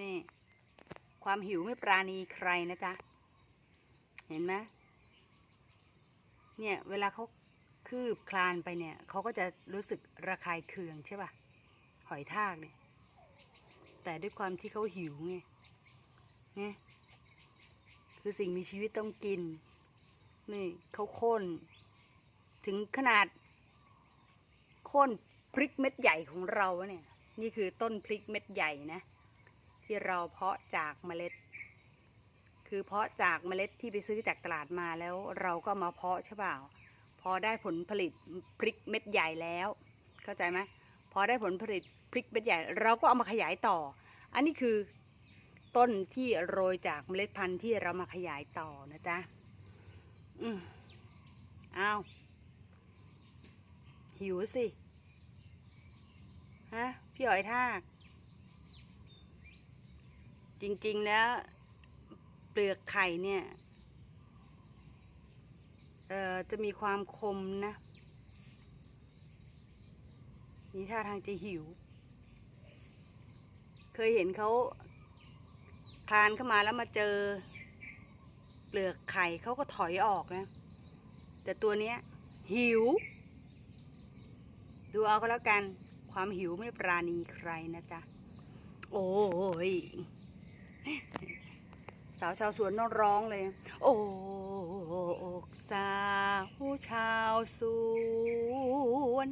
นี่ ความหิวไม่ปราณีใครนะจ๊ะ เห็นไหมเนี่ย เวลาเขาคืบคลานไปเนี่ยเขาก็จะรู้สึกระคายเคืองใช่ป่ะ หอยทากเนี่ย แต่ด้วยความที่เขาหิวไงเนี่ยคือสิ่งมีชีวิตต้องกิน นี่เขาโค่น ถึงขนาด โค่นพริกเม็ดใหญ่ของเราเนี่ย นี่คือต้นพริกเม็ดใหญ่นะ ที่เราเพาะจากเมล็ด คือเพาะจากเมล็ดที่ไปซื้อจากตลาดมาแล้วเราก็มาเพาะใช่เปล่า พอได้ผลผลิตพริกเม็ดใหญ่แล้ว เข้าใจไหมพอได้ผลผลิตพริกเม็ดใหญ่ เราก็เอามาขยายต่อ อันนี้คือต้นที่โรยจากเมล็ดพันธุ์ที่เรามาขยายต่อนะจ๊ะ อืมอ้าว หิวสิ ฮะ พี่หอยทาก จริงๆแล้วเปลือกไข่เนี่ยจะมีความคมนะ นี่ท่าทางจะหิว เคยเห็นเขาคลานเข้ามาแล้วมาเจอ เปลือกไข่เขาก็ถอยออกนะ แต่ตัวเนี้ย หิว ดูเอาก็แล้วกัน ความหิวไม่ปราณีใครนะจ๊ะ โอ้ย สาวชาวสวนต้องร้องเลย โอกสาวชาวสวน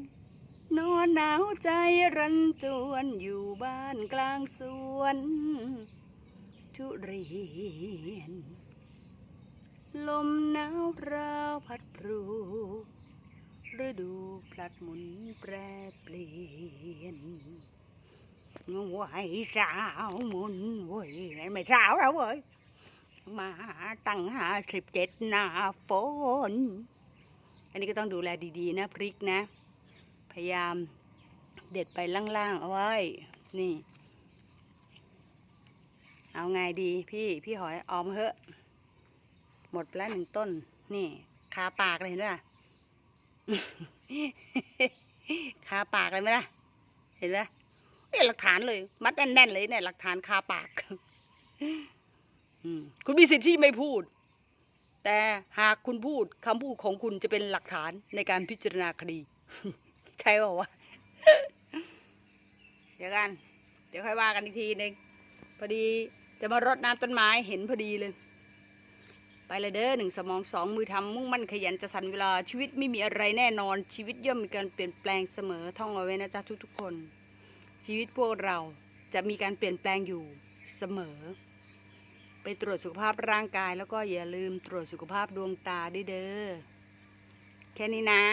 นอนหนาวใจรันจวนอยู่บ้านกลางสวน ทุเรียน ลมหนาวพราวพัดพรูฤดูพลัดหมุนแปรเปลี่ยน ไหวสาวมุนเว้ยไม่สาวแล้วเว้ยมาตั้งห้าสิบเจ็ดนาฝน อันนี้ก็ต้องดูแลดีๆนะพริกนะ พยายามเด็ดไปล่างๆเอาไว้ นี่ เอาไงดีพี่พี่หอยออมเหอะ หมดไปแล้วหนึ่งต้น นี่คาปากเลยเห็นไหมล่ะคาปากเลยไหมล่ะ เห็นไหม เอ้ยหลักฐานเลย มัดแน่นๆเลยเนี่ยหลักฐานคาปากคุณมีสิทธิ์ที่ไม่พูด แต่หากคุณพูดคำพูดของคุณจะเป็นหลักฐานในการพิจารณาคดี ใช่ป่าวะเดี๋ยวกัน เดี๋ยวค่อยว่ากันอีกทีนึงพอดีจะมารดน้ำต้นไม้เห็นพอดีเลย ไปเลยเด้อหนึ่งสมองสองมือทำมุ่งมั่นขยันจะสันเวลาชีวิตไม่มีอะไรแน่นอนชีวิตย่อมมีการเปลี่ยนแปลงเสมอท่องเอาไว้นะจ๊ะทุกๆคน ชีวิตพวกเราจะมีการเปลี่ยนแปลงอยู่เสมอ ไปตรวจสุขภาพร่างกายแล้วก็อย่าลืมตรวจสุขภาพดวงตาด้วยเด้อแค่นี้นะ